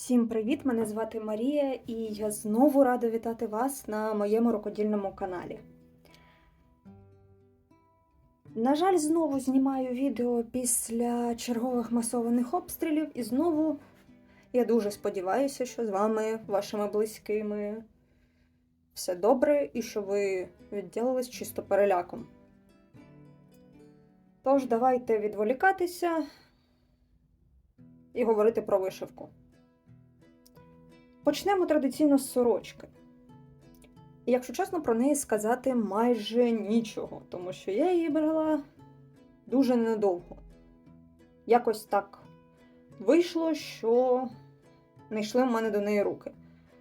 Всім привіт! Мене звати Марія, і я знову рада вітати вас на моєму рукодільному каналі. На жаль, знову знімаю відео після чергових масованих обстрілів, і знову я дуже сподіваюся, що з вами, вашими близькими, все добре і що ви відділились чисто переляком. Тож, давайте відволікатися і говорити про вишивку. Почнемо традиційно з сорочки. І, якщо чесно, про неї сказати майже нічого, тому що я її брала дуже недовго. Якось так вийшло, що не йшли в мене до неї руки.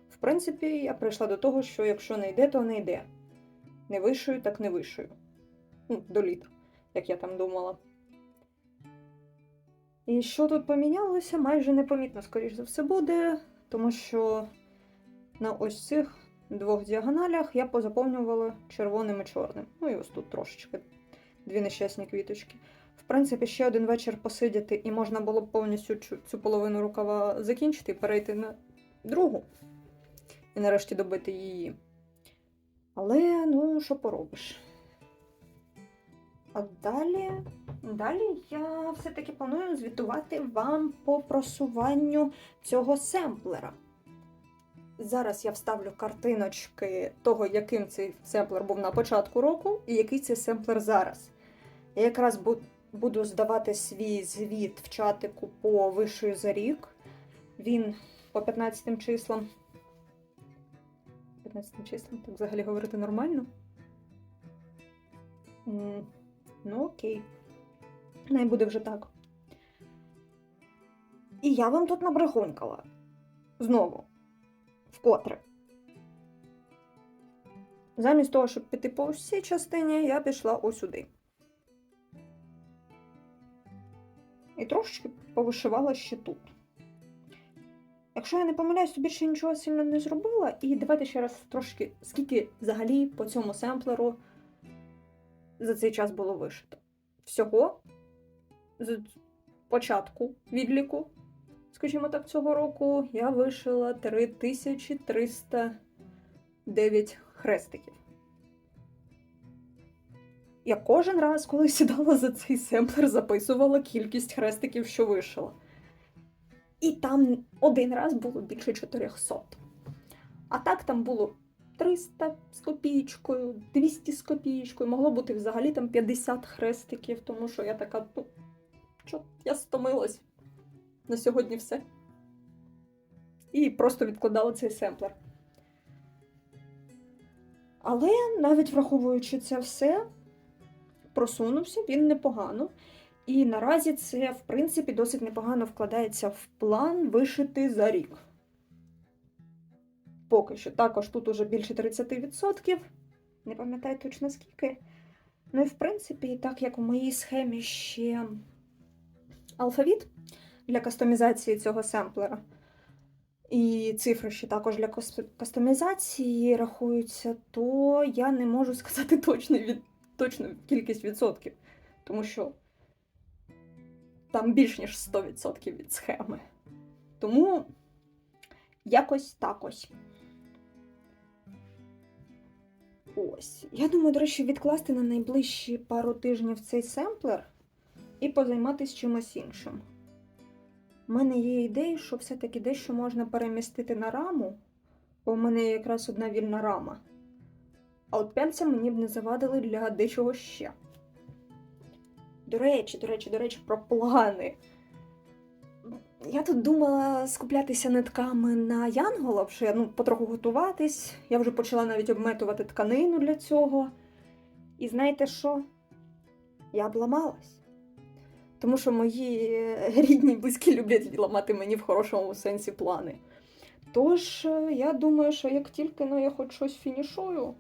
В принципі, я прийшла до того, що якщо не йде, то не йде. Не вишию, так не вишию. Ну, до літа, як я там думала. І що тут помінялося, майже непомітно, скоріш за все, буде тому що на ось цих двох діагоналях я позаповнювала червоним і чорним. Ну і ось тут трошечки дві нещасні квіточки. В принципі, ще один вечір посидіти, і можна було б повністю цю, половину рукава закінчити і перейти на другу. І нарешті добити її. Але, ну, що поробиш? А далі, далі я все-таки планую звітувати вам по просуванню цього семплера. Зараз я вставлю картиночки того, яким цей семплер був на початку року, і який цей семплер зараз. Я якраз буду здавати свій звіт в чатику по вишию за рік. Він по 15 числам. 15 числам, так взагалі говорити нормально? Ну, окей. Не буде вже так. І я вам тут набрехунькала. Знову. Вкотре. Замість того, щоб піти по ось цій частині, я пішла ось сюди. І трошечки повишивала ще тут. Якщо я не помиляюсь, то більше нічого сильно не зробила. І давайте ще раз трошки, скільки взагалі по цьому семплеру за цей час було вишито. Всього з початку відліку, скажімо так, цього року я вишила 3309 хрестиків. Я кожен раз, коли сідала за цей семплер, записувала кількість хрестиків, що вишила. І там один раз було більше 400. А так там було 300 з копійкою, 200 з копійкою. Могло бути взагалі там 50 хрестиків, тому що я така, ну, що я стомилась. На сьогодні все. І просто відкладала цей семплер. Але навіть враховуючи це все, просунувся він непогано. І наразі це, в принципі, досить непогано вкладається в план вишити за рік поки що. Також тут уже більше 30%. Не пам'ятаю точно скільки. Ну і в принципі, так як у моїй схемі ще алфавіт для кастомізації цього семплера. І цифри ще також для кастомізації рахуються, то я не можу сказати точну, від, точну кількість відсотків, тому що там більш ніж 100% від схеми. Тому якось так ось. Ось. Я думаю, до речі, відкласти на найближчі пару тижнів цей семплер і позайматися чимось іншим. У мене є ідеї, що все-таки дещо можна перемістити на раму, бо в мене є якраз одна вільна рама. А от пяльця мені б не завадили для дечого ще. До речі, до речі, до речі, про плани. Я тут думала скуплятися нитками на Янгола, вже ну, потроху готуватись. Я вже почала навіть обметувати тканину для цього. І знаєте що? Я обламалась. Тому що мої рідні близькі люблять ламати мені в хорошому сенсі плани. Тож, е, я думаю, що як тільки ну, я хоч щось фінішую,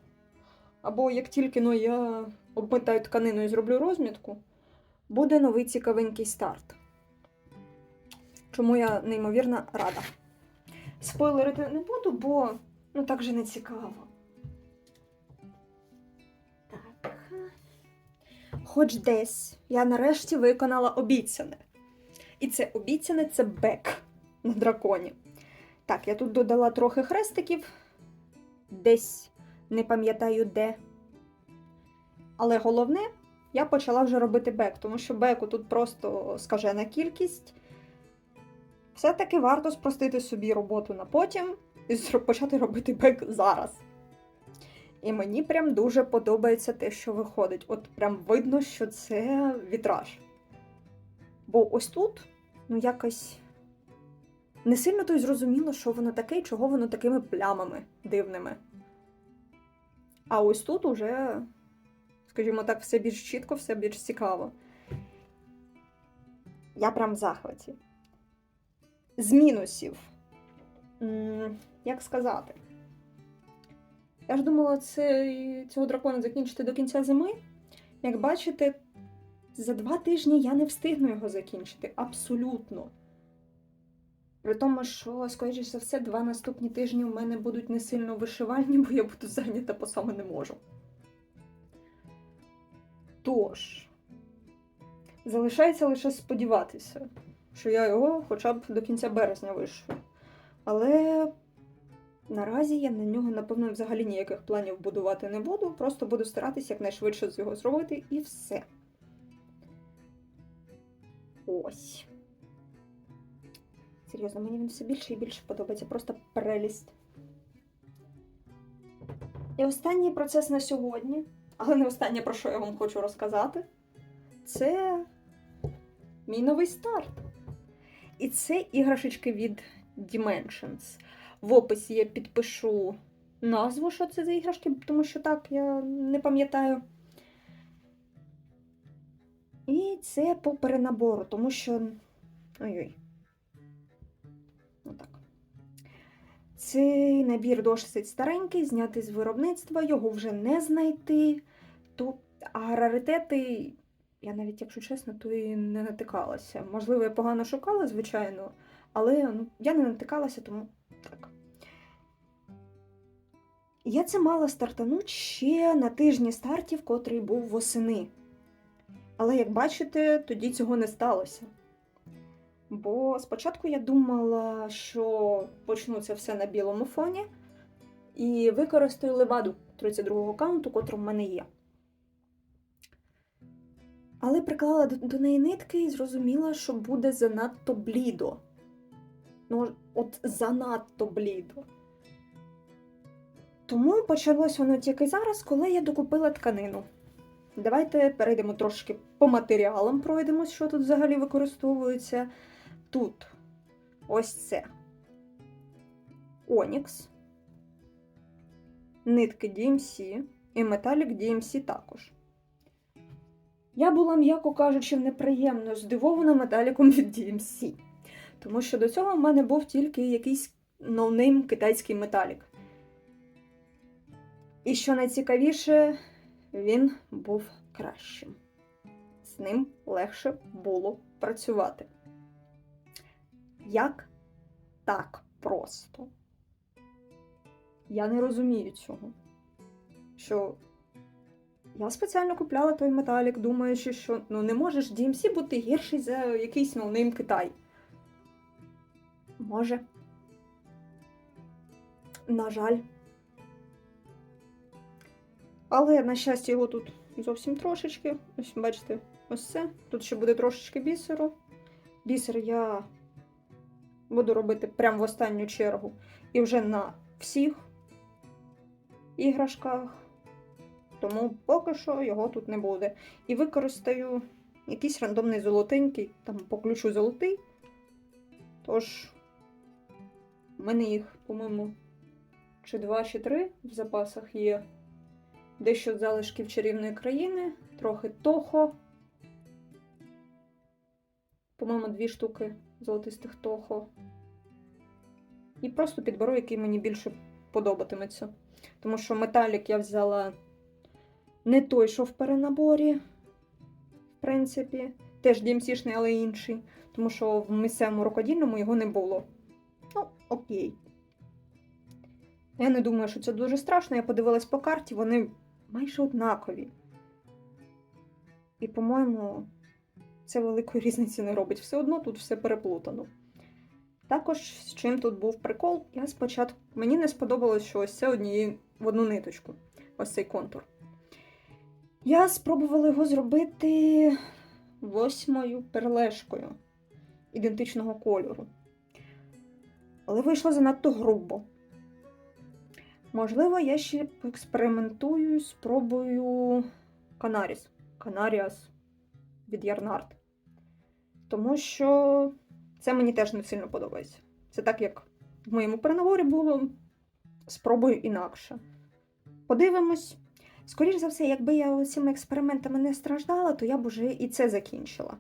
або як тільки ну, я обметаю тканину і зроблю розмітку, буде новий цікавенький старт чому я неймовірно рада. Спойлерити не буду, бо ну так же не цікаво. Так. Хоч десь я нарешті виконала обіцяне. І це обіцяне це бек на драконі. Так, я тут додала трохи хрестиків, десь не пам'ятаю де. Але головне, я почала вже робити бек, тому що беку тут просто скажена кількість. Все-таки варто спростити собі роботу на потім і почати робити бек зараз. І мені прям дуже подобається те, що виходить. От прям видно, що це вітраж. Бо ось тут, ну якось не сильно то й зрозуміло, що воно таке і чого воно такими плямами дивними. А ось тут уже, скажімо так, все більш чітко, все більш цікаво. Я прям в захваті. З мінусів. Як сказати? Я ж думала, це, цього дракона закінчити до кінця зими. Як бачите, за два тижні я не встигну його закінчити. Абсолютно. При тому, що, скоріше за все, два наступні тижні у мене будуть не сильно вишивальні, бо я буду зайнята по саме не можу. Тож, залишається лише сподіватися, що я його хоча б до кінця березня вишию. Але наразі я на нього, напевно, взагалі ніяких планів будувати не буду. Просто буду старатися якнайшвидше з його зробити і все. Ось. Серйозно, мені він все більше і більше подобається. Просто прелість. І останній процес на сьогодні, але не останнє, про що я вам хочу розказати, це мій новий старт. І це іграшечки від Dimensions. В описі я підпишу назву, що це за іграшки, тому що так, я не пам'ятаю. І це по перенабору, тому що. Ой-ой. Отак. Цей набір досить старенький, знятий з виробництва, його вже не знайти. А раритети, я навіть, якщо чесно, то і не натикалася. Можливо, я погано шукала, звичайно, але ну, я не натикалася, тому так. Я це мала стартануть ще на тижні стартів, котрий був восени. Але, як бачите, тоді цього не сталося. Бо спочатку я думала, що почну це все на білому фоні і використаю леваду 32-го каунту, котру в мене є. Але приклала до, неї нитки і зрозуміла, що буде занадто блідо. Ну, от занадто блідо. Тому почалось воно тільки зараз, коли я докупила тканину. Давайте перейдемо трошки по матеріалам, пройдемось, що тут взагалі використовується. Тут ось це Onyx, нитки DMC і металік DMC також. Я була, м'яко кажучи, неприємно здивована металіком від DMC. Тому що до цього в мене був тільки якийсь ноунейм китайський металік. І що найцікавіше, він був кращим. З ним легше було працювати. Як так просто? Я не розумію цього. Що я спеціально купляла той металік, думаючи, що ну не можеш DMC бути гірший за якийсь ноунейм Китай. Може. На жаль. Але, на щастя, його тут зовсім трошечки. Ось, бачите, ось це. Тут ще буде трошечки бісеру. Бісер я буду робити прямо в останню чергу. І вже на всіх іграшках. Тому поки що його тут не буде. І використаю якийсь рандомний золотенький, там по ключу золотий. Тож, в мене їх, по-моєму, чи два, чи три в запасах є. Дещо залишків чарівної країни, трохи тохо. По-моєму, дві штуки золотистих тохо. І просто підберу, який мені більше подобатиметься. Тому що металік я взяла не той, що в перенаборі, в принципі. Теж DMC-шний, але інший. Тому що в місцевому рукодільному його не було. Ну, окей. Я не думаю, що це дуже страшно. Я подивилась по карті, вони майже однакові. І, по-моєму, це великої різниці не робить. Все одно тут все переплутано. Також з чим тут був прикол, я спочатку мені не сподобалось, що ось це однією в одну ниточку, ось цей контур. Я спробувала його зробити восьмою перлешкою ідентичного кольору. Але вийшло занадто грубо. Можливо, я ще поекспериментую, спробую Канаріс. Канаріас від Ярнард. Тому що це мені теж не сильно подобається. Це так, як в моєму переговорі було. Спробую інакше. Подивимось. Скоріше за все, якби я цими експериментами не страждала, то я б уже і це закінчила.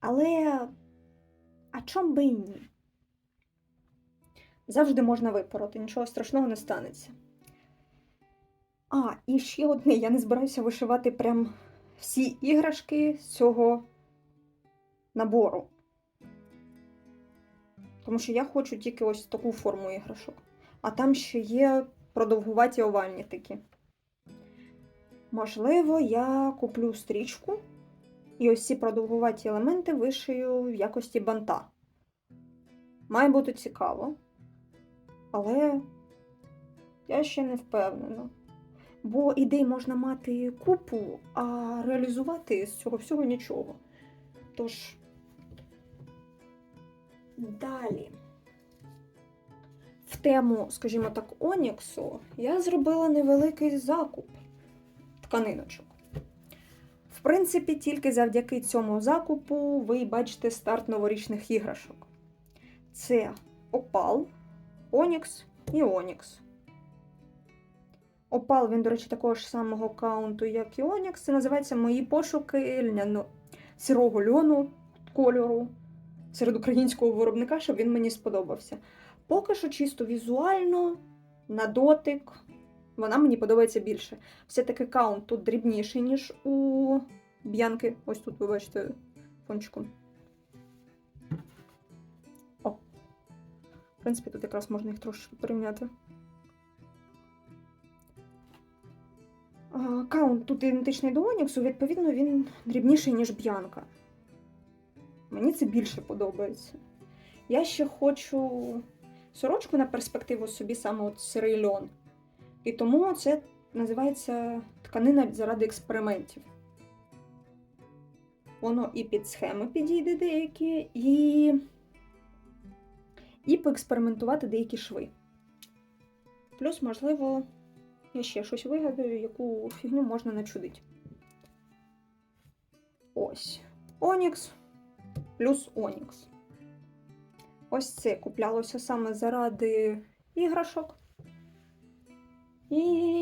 Але а чом би і ні? Завжди можна випороти, нічого страшного не станеться. А, і ще одне, я не збираюся вишивати прям всі іграшки з цього набору. Тому що я хочу тільки ось таку форму іграшок. А там ще є продовгуваті овальні такі. Можливо, я куплю стрічку і ось ці продовгуваті елементи вишию в якості банта. Має бути цікаво. Але я ще не впевнена. Бо ідей можна мати купу, а реалізувати з цього всього нічого. Тож, далі. В тему, скажімо так, Оніксу я зробила невеликий закуп тканиночок. В принципі, тільки завдяки цьому закупу ви бачите старт новорічних іграшок. Це опал, Онікс і Онікс. Опал, він, до речі, такого ж самого каунту, як і Онікс. Це називається Мої пошуки льняно сірого льону кольору серед українського виробника, щоб він мені сподобався. Поки що чисто візуально, на дотик, вона мені подобається більше. Все-таки каунт тут дрібніший, ніж у б'янки. Ось тут, ви бачите, фончиком. О. В принципі, тут якраз можна їх трошки порівняти. Каунт тут ідентичний до Оніксу, відповідно, він дрібніший, ніж б'янка. Мені це більше подобається. Я ще хочу сорочку на перспективу собі саме от сирий. І тому це називається тканина заради експериментів. Воно і під схеми підійде деякі, і, і поекспериментувати деякі шви. Плюс, можливо, я ще щось вигадаю, яку фігню можна начудити. Ось. Онікс плюс Онікс. Ось це куплялося саме заради іграшок. І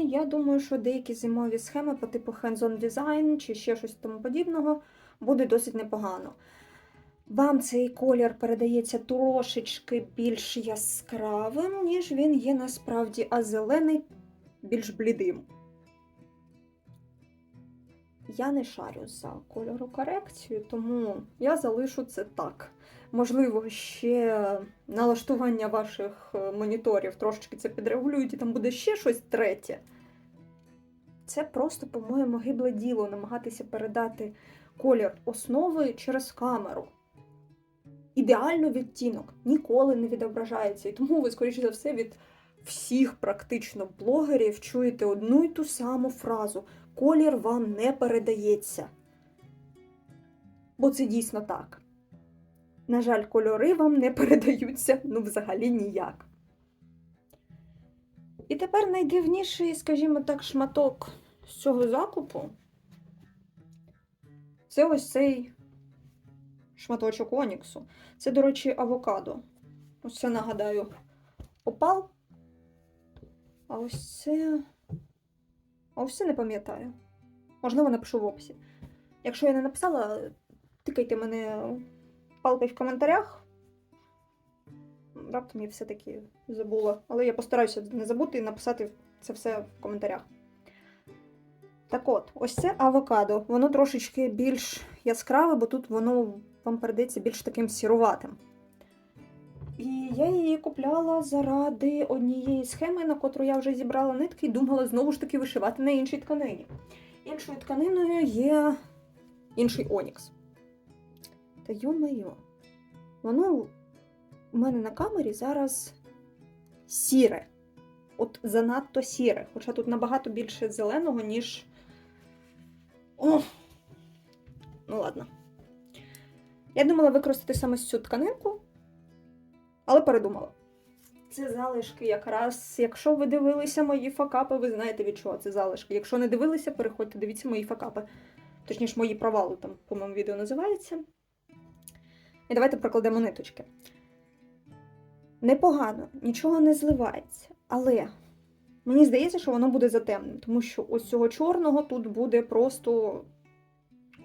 я думаю, що деякі зимові схеми по типу hands-on design чи ще щось тому подібного буде досить непогано. Вам цей колір передається трошечки більш яскравим, ніж він є насправді, а зелений більш блідим. Я не шарю за кольорокорекцію, тому я залишу це так. Можливо, ще налаштування ваших е, моніторів трошечки це підрегулюють, і там буде ще щось третє. Це просто, по-моєму, гибле діло намагатися передати колір основи через камеру. Ідеально відтінок ніколи не відображається. І тому ви, скоріше за все, від всіх практично блогерів чуєте одну й ту саму фразу: колір вам не передається. Бо це дійсно так. На жаль, кольори вам не передаються ну взагалі ніяк. І тепер найдивніший, скажімо так, шматок з цього закупу це ось цей шматочок Оніксу. Це, до речі, авокадо. Ось це нагадаю опал. А ось це. Ось це не пам'ятаю. Можливо, напишу в описі. Якщо я не написала, тикайте мене палкою в коментарях. Раптом я все-таки забула. Але я постараюся не забути і написати це все в коментарях. Так от, ось це авокадо. Воно трошечки більш яскраве, бо тут воно вам передається більш таким сіруватим. І я її купляла заради однієї схеми, на котру я вже зібрала нитки і думала знову ж таки вишивати на іншій тканині. Іншою тканиною є інший Онікс. Та йо-моє, воно у мене на камері зараз сіре. От занадто сіре. Хоча тут набагато більше зеленого, ніж. О! Ну ладно. Я думала використати саме цю тканинку, але передумала. Це залишки якраз. Якщо ви дивилися мої факапи, ви знаєте від чого це залишки. Якщо не дивилися, переходьте, дивіться мої факапи. Точніше, мої провали там, по-моєму, відео називається. І давайте прокладемо ниточки. Непогано, нічого не зливається. Але мені здається, що воно буде затемним, тому що ось цього чорного тут буде просто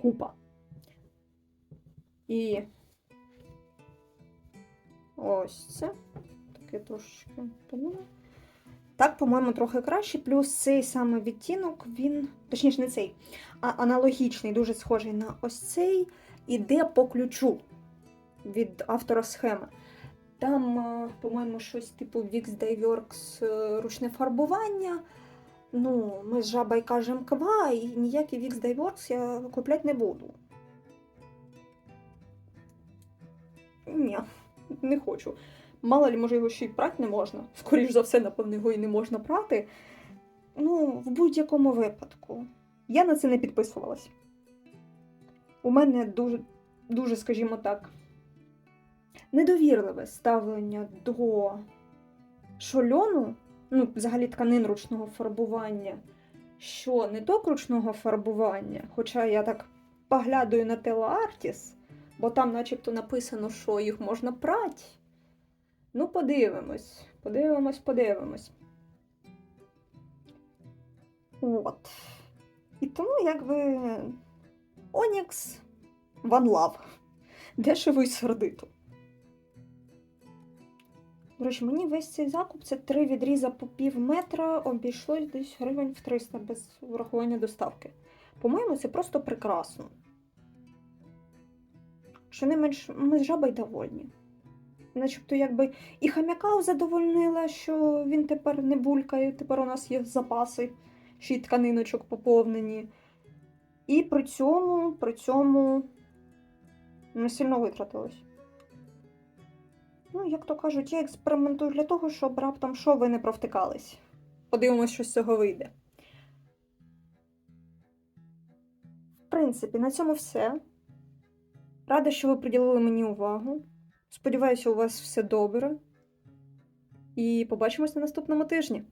купа. І ось це. Таке трошечки поміну. Так, по-моєму, трохи краще. Плюс цей саме відтінок, він, точніше, не цей, а аналогічний, дуже схожий на ось цей, іде по ключу від автора схеми. Там, е, по-моєму, щось типу Wix Dayworks е, ручне фарбування. Ну, ми з жабою кажемо ква, і ніякий Wix Dayworks я купляти не буду. Ні, не хочу. Мало ли, може, його ще й прати не можна. Скоріш за все, напевно, його і не можна прати. Ну, в будь-якому випадку. Я на це не підписувалась. У мене дуже, дуже, скажімо так, недовірливе ставлення до шольону, ну, взагалі тканин ручного фарбування, що не то ручного фарбування, хоча я так поглядаю на Телеартіс, бо там начебто написано, що їх можна прати. Ну, подивимось, подивимось, подивимось. От. І тому, якби Онікс One Love. Дешево і сердито. До речі, мені весь цей закуп це три відріза по пів метра, обійшлось десь гривень в 300 без врахування доставки. По-моєму, це просто прекрасно. Що не менш, ми з жабою довольні. Начебто, якби і хам'яка задовольнила, що він тепер не булькає, тепер у нас є запаси, ще й тканиночок поповнені. І при цьому, при цьому не сильно витратилось. Ну, як то кажуть, я експериментую для того, щоб раптом що ви не провтикались. Подивимось, що з цього вийде. В принципі, на цьому все. Рада, що ви приділили мені увагу. Сподіваюся, у вас все добре. І побачимось на наступному тижні.